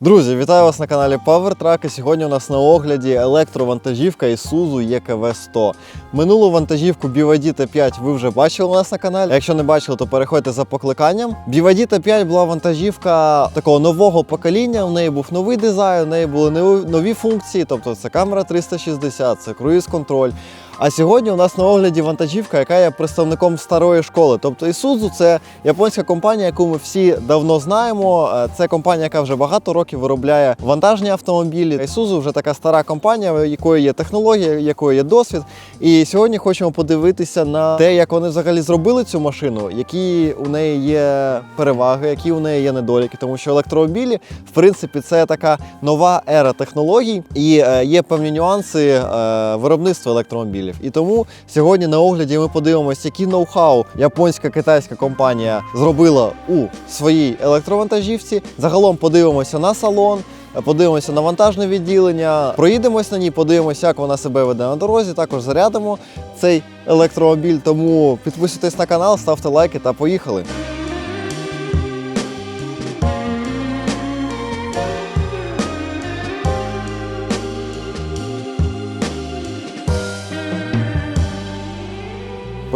Друзі, вітаю вас на каналі PowerTrack. І Сьогодні у нас на огляді електровантажівка Isuzu EKV 100. Минулу вантажівку BYD T5 ви вже бачили у нас на каналі. Якщо не бачили, то переходьте за покликанням. BYD T5 була вантажівка такого нового покоління. У неї був новий дизайн, у неї були нові- функції, тобто це камера 360, це круїз-контроль. А сьогодні у нас на огляді вантажівка, яка є представником старої школи. Тобто Isuzu це японська компанія, яку ми всі давно знаємо. Е, Це компанія, яка вже багато років виробляє вантажні автомобілі. Isuzu вже така стара компанія, в якої є технологія, якої є досвід. І сьогодні хочемо подивитися на те, як вони взагалі зробили цю машину, які у неї є переваги, які у неї є недоліки. Тому що електромобілі, в принципі, це така нова ера технологій, і е, є певні нюанси е, виробництва електромобілів. І тому сьогодні на огляді ми подивимося, які ноу-хау японська китайська компанія зробила у своїй електровантажівці. Загалом подивимося на салон. Подивимося на вантажне відділення, проїдемось на ній, подивимося, як вона себе веде на дорозі. Також зарядимо цей електромобіль. Тому підписуйтесь на канал, ставте лайки та поїхали.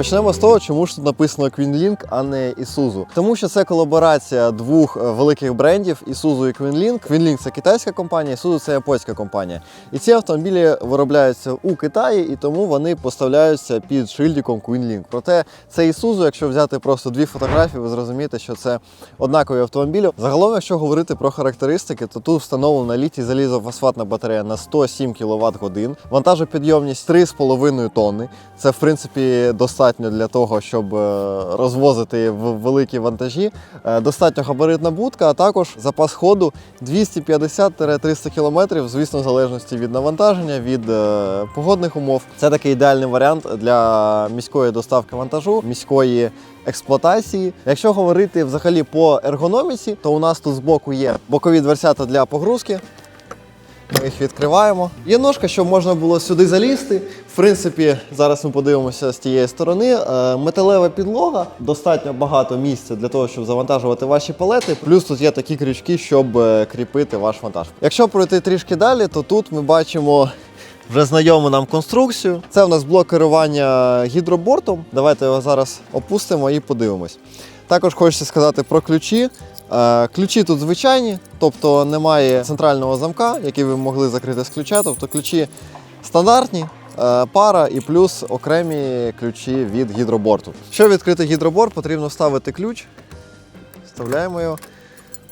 Почнемо з того, чому ж тут написано QueenLink, а не Isuzu. Тому що це колаборація двох е, великих брендів Isuzu і QueenLink. QueenLink – це китайська компанія, Isuzu – це японська компанія. І ці автомобілі виробляються у Китаї, і тому вони поставляються під шильдиком QueenLink. Проте це Isuzu, якщо взяти просто дві фотографії, ви зрозумієте, що це однакові автомобілі. Загалом, якщо говорити про характеристики, то тут встановлена літій залізофосфатна батарея на 107 кВт годин, вантажопідйомність 3,5 тонни. Це в принципі достатньо для того, щоб е, розвозити великі вантажі. Е, Достатньо габаритна будка, а також запас ходу 250-300 км, звісно, в залежності від навантаження, від е, погодних умов. Це такий ідеальний варіант для міської доставки вантажу, міської експлуатації. Якщо говорити взагалі по ергономіці, то у нас тут збоку є бокові дверцята для погрузки. Ми їх відкриваємо. Є ножка, щоб можна було сюди залізти. В принципі, зараз ми подивимося з тієї сторони. Е, Металева підлога, достатньо багато місця для того, щоб завантажувати ваші палети. Плюс тут є такі крючки, щоб е, кріпити ваш вантаж. Якщо пройти трішки далі, то тут ми бачимо. Вже знайому нам конструкцію. Це у нас блок керування гідробортом. Давайте його зараз опустимо і подивимось. Також хочеться сказати про ключі. Е, Ключі тут звичайні, тобто немає центрального замка, який ви могли закрити з ключа. Тобто ключі стандартні, е, пара і плюс окремі ключі від гідроборту. Щоб відкрити гідроборт, потрібно вставити ключ, вставляємо його,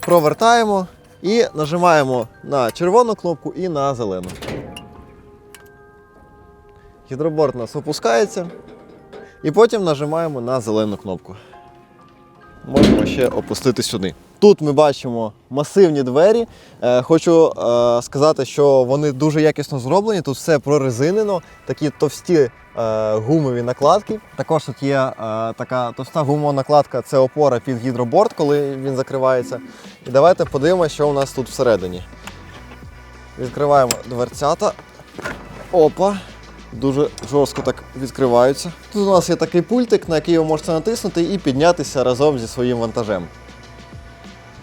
провертаємо і нажимаємо на червону кнопку і на зелену. Гідроборт у нас опускається. І потім нажимаємо на зелену кнопку. Можемо ще опустити сюди. Тут ми бачимо масивні двері. Е, хочу е, сказати, що вони дуже якісно зроблені. Тут все прорезинено, такі товсті е, гумові накладки. Також тут є така товста гумова накладка, це опора під гідроборд, коли він закривається. І давайте подивимося, що у нас тут всередині. Відкриваємо дверцята. Опа. Дуже жорстко так відкриваються. Тут у нас є такий пультик, на який ви можете натиснути і піднятися разом зі своїм вантажем.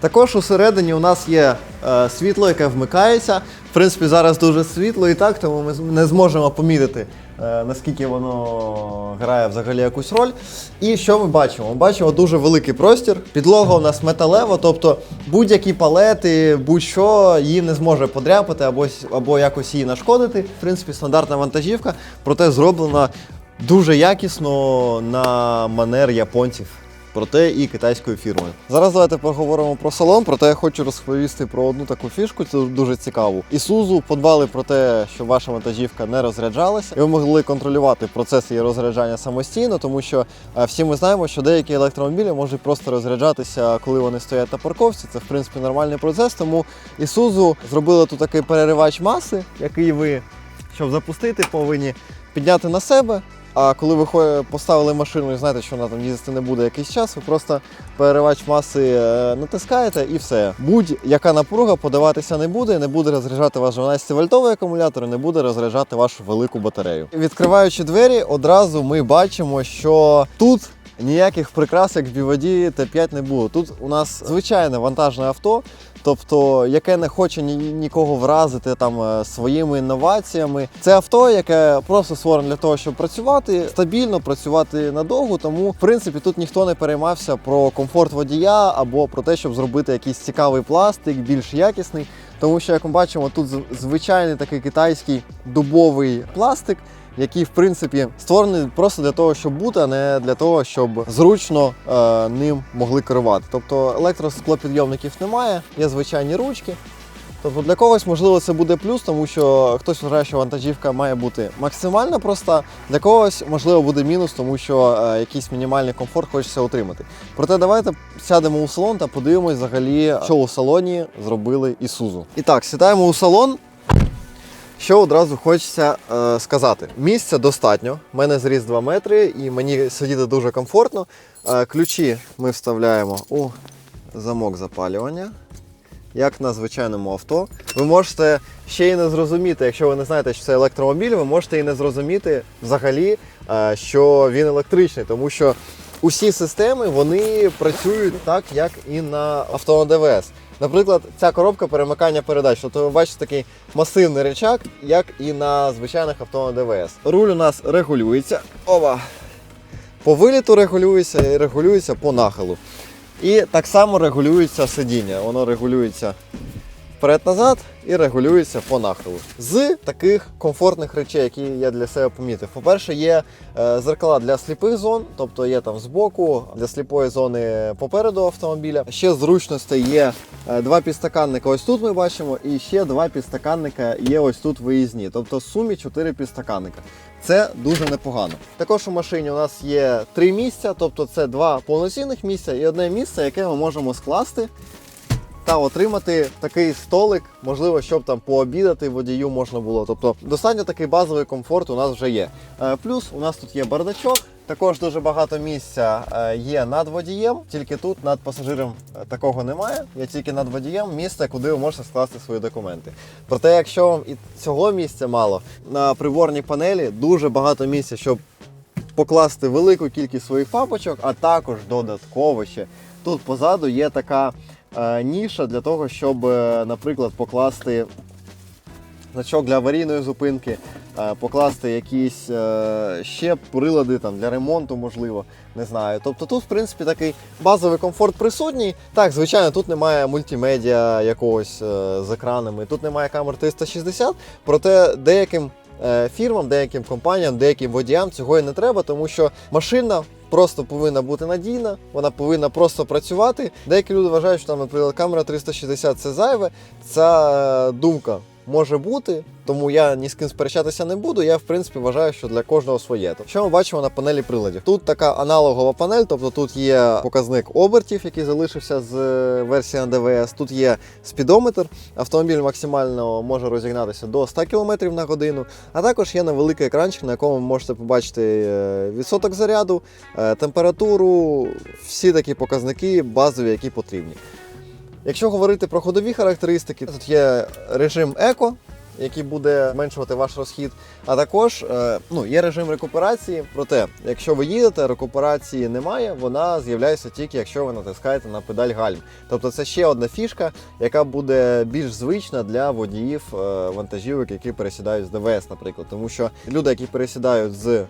Також усередині у нас є е, світло, яке вмикається. В принципі, зараз дуже світло і так, тому ми не зможемо помітити, е, наскільки воно грає взагалі якусь роль. І що ми бачимо? Ми бачимо дуже великий простір. Підлога у нас металева, тобто будь-які палети, будь-що її не зможе подряпати або, або якось її нашкодити. В принципі, стандартна вантажівка, проте зроблена дуже якісно на манер японців проте і китайською фірмою. Зараз давайте поговоримо про салон, проте я хочу розповісти про одну таку фішку, це дуже цікаву. Ісузу подбали про те, щоб ваша вантажівка не розряджалася, і ви могли контролювати процес її розряджання самостійно, тому що е, всі ми знаємо, що деякі електромобілі можуть просто розряджатися, коли вони стоять на парковці. Це в принципі нормальний процес. Тому Ісузу зробили тут такий переривач маси, який ви, щоб запустити, повинні підняти на себе. А коли ви поставили машину і знаєте, що вона там їздити не буде якийсь час, ви просто переривач маси е, натискаєте і все. Будь-яка напруга подаватися не буде, не буде розряджати ваш 12-вольтовий акумулятор, не буде розряджати вашу велику батарею. Відкриваючи двері, одразу ми бачимо, що тут ніяких прикрас, як в біводі Т5 не було. Тут у нас звичайне вантажне авто, тобто яке не хоче ні, нікого вразити там е, своїми інноваціями. Це авто, яке просто створене для того, щоб працювати стабільно, працювати надовго. Тому, в принципі, тут ніхто не переймався про комфорт водія або про те, щоб зробити якийсь цікавий пластик, більш якісний. Тому що, як ми бачимо, тут звичайний такий китайський дубовий пластик, який, в принципі, створений просто для того, щоб бути, а не для того, щоб зручно е, ним могли керувати. Тобто електросклопідйомників немає, є звичайні ручки. Тобто для когось, можливо, це буде плюс, тому що хтось вважає, що вантажівка має бути максимально проста. Для когось, можливо, буде мінус, тому що е, якийсь мінімальний комфорт хочеться отримати. Проте давайте сядемо у салон та подивимось взагалі, що у салоні зробили Ісузу. І так, сідаємо у салон. Що одразу хочеться е, сказати: місця достатньо. У мене зріс 2 метри і мені сидіти дуже комфортно. Е, ключі ми вставляємо у замок запалювання, як на звичайному авто. Ви можете ще й не зрозуміти, якщо ви не знаєте, що це електромобіль, ви можете і не зрозуміти взагалі, е, що він електричний, тому що усі системи вони працюють так, як і на авто на ДВС. Наприклад, ця коробка перемикання передач. Тобто ви бачите такий масивний речак, як і на звичайних авто на ДВС. Руль у нас регулюється. Ова! По виліту регулюється і регулюється по нахилу. І так само регулюється сидіння. Воно регулюється вперед-назад і регулюється по нахилу. З таких комфортних речей, які я для себе помітив. По-перше, є е, зеркала для сліпих зон, тобто є там збоку, для сліпої зони попереду автомобіля. Ще зручностей є е, два підстаканника. Ось тут ми бачимо, і ще два підстаканника є ось тут виїзні. Тобто в сумі чотири підстаканника. Це дуже непогано. Також у машині у нас є три місця, тобто це два повноцінних місця і одне місце, яке ми можемо скласти та отримати такий столик, можливо, щоб там пообідати водію можна було. Тобто достатньо такий базовий комфорт у нас вже є. Е, Плюс у нас тут є бардачок. Також дуже багато місця е, є над водієм, тільки тут над пасажиром е, такого немає. Є тільки над водієм місце, куди ви можете скласти свої документи. Проте, якщо вам і цього місця мало, на приборній панелі дуже багато місця, щоб покласти велику кількість своїх папочок, а також додатково ще тут позаду є така ніша для того, щоб, е, наприклад, покласти значок для аварійної зупинки, е, покласти якісь е, ще прилади там, для ремонту, можливо, не знаю. Тобто тут, в принципі, такий базовий комфорт присутній. Так, звичайно, тут немає мультимедіа якогось е, з екранами, тут немає камер 360, проте деяким е, фірмам, деяким компаніям, деяким водіям цього і не треба, тому що машина. Просто повинна бути надійна, вона повинна просто працювати. Деякі люди вважають, що там, наприклад, камера 360 це зайве. Ця е, думка може бути, тому я ні з ким сперечатися не буду. Я в принципі вважаю, що для кожного своє. Тобто, Що ми бачимо на панелі приладів? Тут така аналогова панель, тобто тут є показник обертів, який залишився з е, версії на ДВС. Тут є спідометр. Автомобіль максимально може розігнатися до 100 км на годину. А також є невеликий екранчик, на якому ви можете побачити е, відсоток заряду, е, температуру, всі такі показники базові, які потрібні. Якщо говорити про ходові характеристики, тут є режим еко, який буде зменшувати ваш розхід. А також е, ну, є режим рекуперації. Проте, якщо ви їдете, рекуперації немає, вона з'являється тільки якщо ви натискаєте на педаль гальм. Тобто це ще одна фішка, яка буде більш звична для водіїв е, вантажівок, які пересідають з ДВС, наприклад. Тому що люди, які пересідають з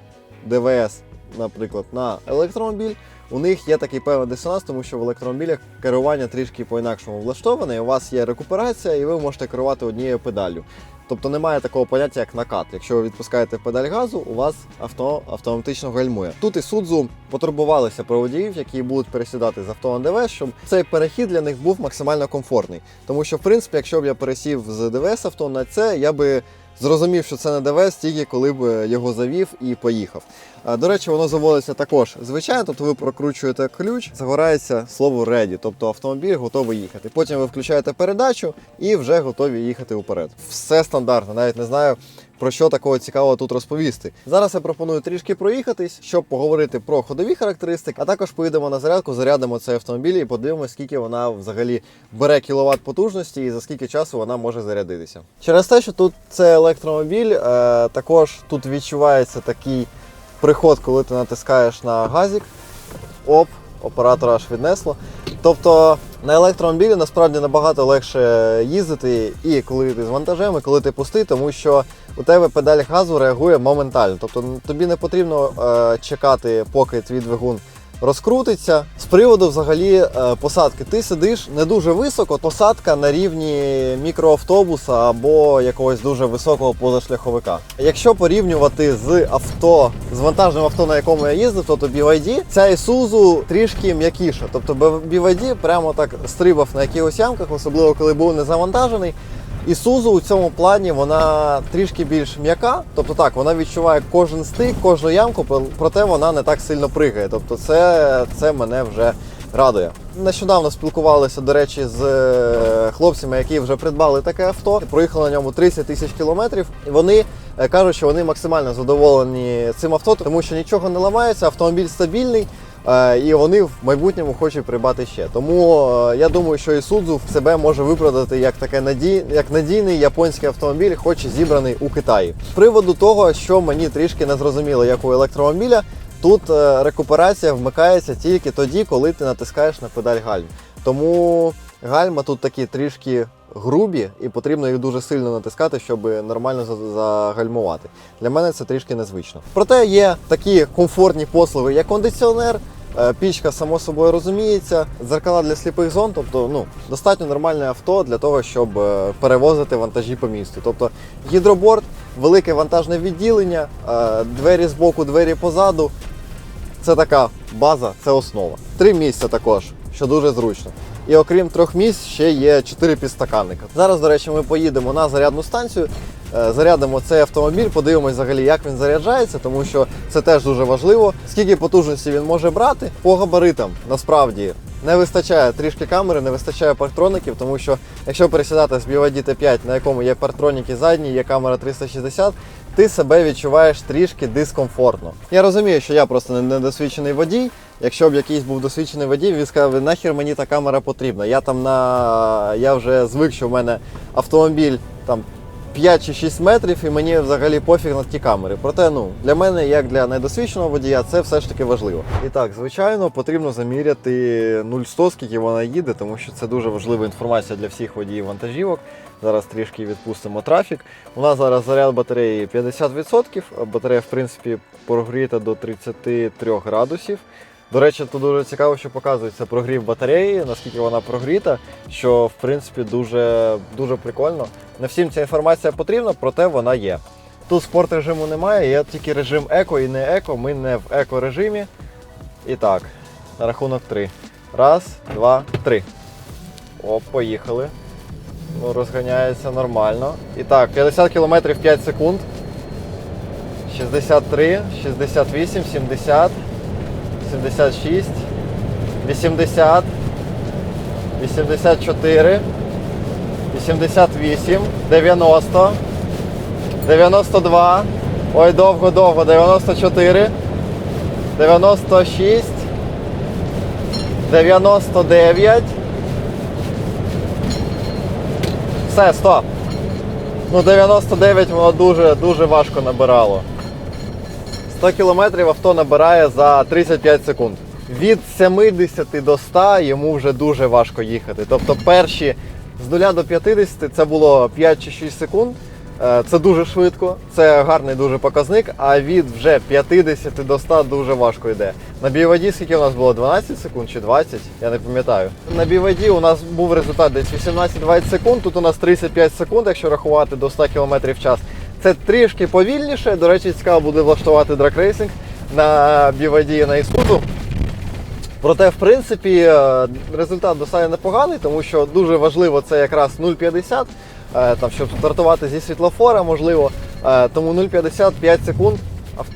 ДВС, наприклад, на електромобіль. У них є такий певний дисонанс, тому що в електромобілях керування трішки по-інакшому влаштоване. У вас є рекуперація, і ви можете керувати однією педаллю. Тобто немає такого поняття, як накат. Якщо ви відпускаєте педаль газу, у вас авто автоматично гальмує. Тут і судзу потурбувалися про водіїв, які будуть пересідати з авто на ДВС, щоб цей перехід для них був максимально комфортний. Тому що, в принципі, якщо б я пересів з ДВС авто на це, я би зрозумів, що це не ДВС, тільки коли б його завів і поїхав. До речі, воно заводиться також звичайно, тобто ви прокручуєте ключ, загорається слово ready, тобто автомобіль готовий їхати. Потім ви включаєте передачу і вже готові їхати вперед. Все стандартно, навіть не знаю. Про що такого цікавого тут розповісти? Зараз я пропоную трішки проїхатись, щоб поговорити про ходові характеристики, а також поїдемо на зарядку, зарядимо цей автомобіль і подивимося, скільки вона взагалі бере кіловат потужності і за скільки часу вона може зарядитися. Через те, що тут це електромобіль, е, також тут відчувається такий приход, коли ти натискаєш на газік, Оп, оператора аж віднесло. Тобто на електромобілі насправді набагато легше їздити і коли ти з вантажем, і коли ти пустий, тому що у тебе педаль газу реагує моментально. Тобто тобі не потрібно е, чекати, поки твій двигун розкрутиться. З приводу взагалі е, посадки, ти сидиш не дуже високо, посадка на рівні мікроавтобуса або якогось дуже високого позашляховика. Якщо порівнювати з авто, з вантажним авто, на якому я їздив, тобто BYD, ця Isuzu трішки м'якіша. Тобто BYD прямо так стрибав на якихось ямках, особливо коли був не завантажений. Ісузу у цьому плані вона трішки більш м'яка, тобто так, вона відчуває кожен стик, кожну ямку, про- проте вона не так сильно пригає. Тобто це, це мене вже радує. Нещодавно спілкувалися, до речі, з е, хлопцями, які вже придбали таке авто. Проїхали на ньому 30 тисяч кілометрів. І вони е, кажуть, що вони максимально задоволені цим авто, тому що нічого не ламається, автомобіль стабільний. Е, І вони в майбутньому хочуть придбати ще. Тому е, я думаю, що в себе може виправдати як таке надій, як надійний японський автомобіль, хоч і зібраний у Китаї. З приводу того, що мені трішки не зрозуміло, як у електромобіля, тут е, рекуперація вмикається тільки тоді, коли ти натискаєш на педаль гальм. Тому гальма тут такі трішки грубі, і потрібно їх дуже сильно натискати, щоб нормально загальмувати. Для мене це трішки незвично. Проте є такі комфортні послуги, як кондиціонер. е, Пічка, само собою розуміється, дзеркала для сліпих зон, тобто ну, достатньо нормальне авто для того, щоб е, перевозити вантажі по місту. Тобто гідроборд, велике вантажне відділення, е, двері збоку, двері позаду. Це така база, це основа. Три місця також, що дуже зручно. І окрім трьох місць, ще є чотири підстаканника. Зараз, до речі, ми поїдемо на зарядну станцію, е, зарядимо цей автомобіль, подивимось взагалі, як він заряджається, тому що це теж дуже важливо. Скільки потужності він може брати по габаритам, насправді. Не вистачає трішки камери, не вистачає партроників, тому що якщо пересідати з BYD T5, на якому є партроніки задні, є камера 360, ти себе відчуваєш трішки дискомфортно. Я розумію, що я просто не- недосвідчений водій. Якщо б якийсь був досвідчений водій, він сказав, нахер мені та камера потрібна. Я там на я вже звик, що в мене автомобіль там 5 чи 6 метрів, і мені взагалі пофіг на ті камери. Проте, ну для мене, як для недосвідченого водія, це все ж таки важливо. І так, звичайно, потрібно заміряти 0-100, скільки вона їде, тому що це дуже важлива інформація для всіх водіїв вантажівок. Зараз трішки відпустимо трафік. У нас зараз заряд батареї 50%. Батарея, в принципі, прогріта до 33 градусів. До речі, тут дуже цікаво, що показується прогрів батареї, наскільки вона прогріта, що в принципі дуже, дуже прикольно. Не всім ця інформація потрібна, проте вона є. Тут спорт режиму немає, є тільки режим еко і не еко. Ми не в еко режимі. І так, на рахунок 3. Раз, два, три. Оп, поїхали. Ну, розганяється нормально. І так, 50 км 5 секунд. 63, 68, 70, 76, 80, 84, 88, 90, 92. Ой, довго, довго, 94, 96, 99. Все, стоп. Ну, 99 воно дуже, дуже важко набирало. 100 кілометрів авто набирає за 35 секунд. Від 70 до 100 йому вже дуже важко їхати. Тобто перші з 0 до 50 це було 5 чи 6 секунд. Е, Це дуже швидко, це гарний дуже показник, а від вже 50 до 100 дуже важко йде. На BYD скільки у нас було? 12 секунд чи 20? Я не пам'ятаю. На BYD у нас був результат десь 18-20 секунд, тут у нас 35 секунд, якщо рахувати до 100 км в час. Це трішки повільніше. До речі, цікаво буде влаштувати дракрейсинг на BYD на Ісуду. Проте, в принципі, е, результат достатньо непоганий, тому що дуже важливо це якраз 0,50, е, там, щоб стартувати зі світлофора, можливо. Е, Тому 0,50 5 секунд.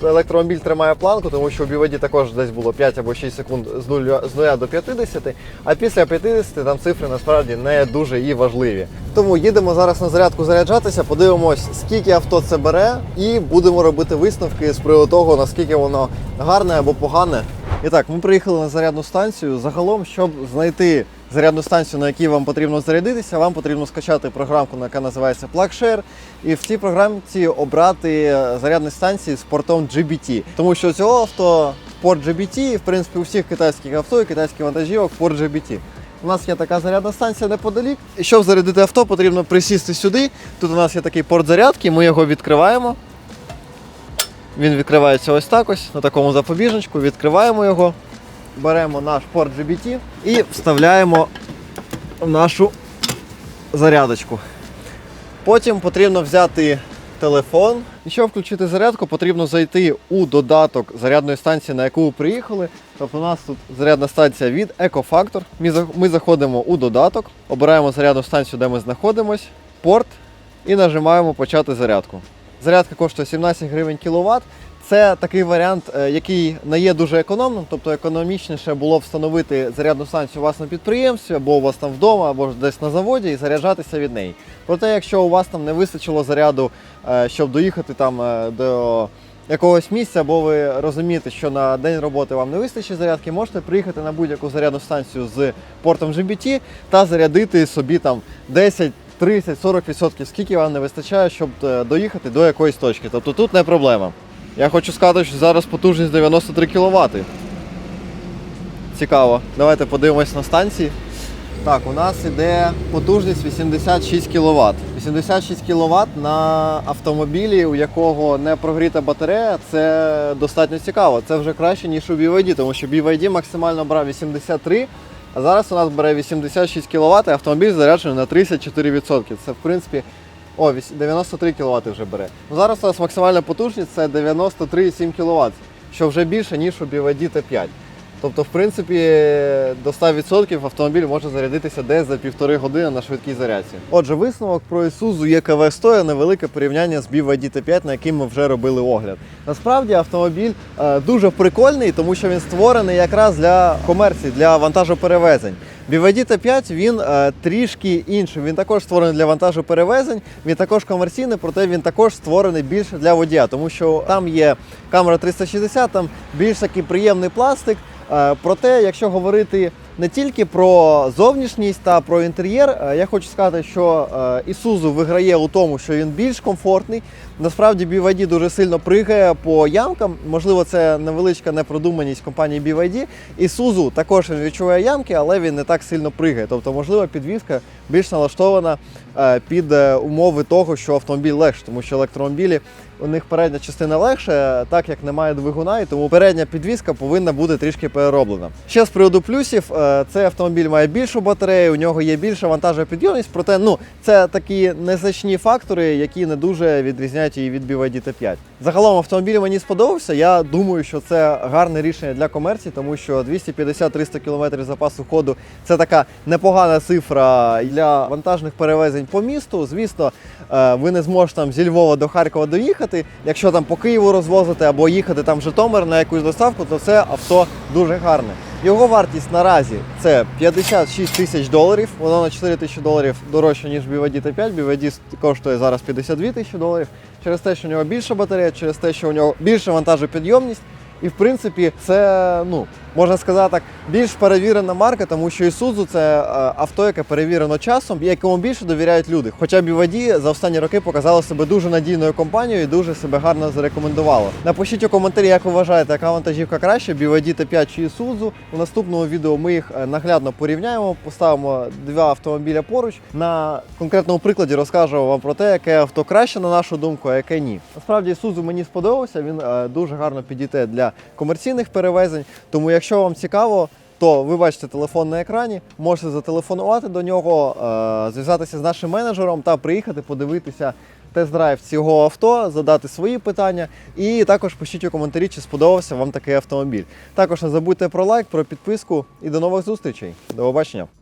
Електромобіль тримає планку, тому що у BYD також десь було 5 або 6 секунд з 0, з 0 до 50, а після 50 там цифри насправді не дуже і важливі. Тому їдемо зараз на зарядку заряджатися, подивимось, скільки авто це бере, і будемо робити висновки з приводу того, наскільки воно гарне або погане. І так, ми приїхали на зарядну станцію. Загалом, щоб знайти зарядну станцію, на якій вам потрібно зарядитися, вам потрібно скачати програмку, яка називається PlugShare, і в цій програмці обрати зарядні станції з портом GBT. Тому що цього авто Port GBT, і в принципі у всіх китайських авто і китайських вантажівок Port GBT. У нас є така зарядна станція неподалік. І щоб зарядити авто, потрібно присісти сюди. Тут у нас є такий порт зарядки, ми його відкриваємо. Він відкривається ось так ось, на такому запобіжничку. Відкриваємо його, беремо наш порт GBT і вставляємо в нашу зарядочку. Потім потрібно взяти телефон. І щоб включити зарядку, потрібно зайти у додаток зарядної станції, на яку ви приїхали. Тобто у нас тут зарядна станція від EcoFactor. Ми, заходимо у додаток, обираємо зарядну станцію, де ми знаходимось, порт і нажимаємо почати зарядку. Зарядка коштує 17 гривень кіловат. Це такий варіант, е, який не є дуже економним, тобто економічніше було встановити зарядну станцію у вас на підприємстві, або у вас там вдома, або десь на заводі і заряджатися від неї. Проте, якщо у вас там не вистачило заряду, е, щоб доїхати там е, до якогось місця, або ви розумієте, що на день роботи вам не вистачить зарядки, можете приїхати на будь-яку зарядну станцію з портом GBT та зарядити собі там 10. 30-40%, скільки вам не вистачає, щоб доїхати до якоїсь точки. Тобто тут не проблема. Я хочу сказати, що зараз потужність 93 кВт. Цікаво. Давайте подивимось на станції. Так, у нас іде потужність 86 кВт. 86 кВт на автомобілі, у якого не прогріта батарея, це достатньо цікаво. Це вже краще, ніж у BYD, тому що BYD максимально брав 83, а зараз у нас бере 86 кВт, і автомобіль заряджений на 34%. Це в принципі. О, 93 кВт вже бере. Ну, зараз у нас максимальна потужність це 93,7 кВт, що вже більше, ніж у BYD T5. Тобто, в принципі, до 100% автомобіль може зарядитися десь за півтори години на швидкій зарядці. Отже, висновок про Isuzu EKV 100 є невелике порівняння з BYD T5, на яким ми вже робили огляд. Насправді автомобіль е, дуже прикольний, тому що він створений якраз для комерції, для вантажоперевезень. BYD T5 він е, трішки інший. Він також створений для вантажоперевезень, він також комерційний, проте він також створений більше для водія, тому що там є камера 360, там більш такий приємний пластик. Е, Проте, якщо говорити не тільки про зовнішність та про інтер'єр, е, я хочу сказати, що Ісузу виграє у тому, що він більш комфортний. Насправді BYD дуже сильно пригає по ямкам. Можливо, це невеличка непродуманість компанії BYD. Isuzu також він відчуває ямки, але він не так сильно пригає. Тобто, можливо, підвізка більш налаштована е, під е, умови того, що автомобіль легше, тому що електромобілі у них передня частина легше, так як немає двигуна, і тому передня підвізка повинна бути трішки перероблена. Ще з приводу плюсів, е, цей автомобіль має більшу батарею, у нього є більша вантажопідйомність, проте ну це такі незначні фактори, які не дуже відрізняють її від BYD T5. Загалом автомобіль мені сподобався. Я думаю, що це гарне рішення для комерції, тому що 250-300 км запасу ходу це така непогана цифра для вантажних перевезень по місту. Звісно, е, ви не зможете там зі Львова до Харкова доїхати. Якщо там по Києву розвозити або їхати там в Житомир на якусь доставку, то це авто дуже гарне. Його вартість наразі це 56 тисяч доларів. Воно на 4 тисячі доларів дорожче, ніж BYD T5. BYD коштує зараз 52 тисячі доларів. Через те, що у нього більша батарея, через те, що у нього більша вантажопідйомність. І в принципі, це ну можна сказати так, більш перевірена марка, тому що Isuzu це е, авто, яке перевірено часом і якому більше довіряють люди. Хоча BYD за останні роки показало себе дуже надійною компанією і дуже себе гарно зарекомендувало. Напишіть у коментарі, як ви вважаєте, яка вантажівка краще, BYD T5 чи Isuzu. У наступному відео ми їх е, наглядно порівняємо, поставимо два автомобіля поруч. На конкретному прикладі розкажу вам про те, яке авто краще на нашу думку, а яке ні. Насправді Isuzu мені сподобався. Він е, дуже гарно підійде для комерційних перевезень. Тому, якщо вам цікаво, то ви бачите телефон на екрані, можете зателефонувати до нього, е, зв'язатися з нашим менеджером та приїхати подивитися тест-драйв цього авто, задати свої питання. І також пишіть у коментарі, чи сподобався вам такий автомобіль. Також не забудьте про лайк, про підписку і до нових зустрічей. До побачення!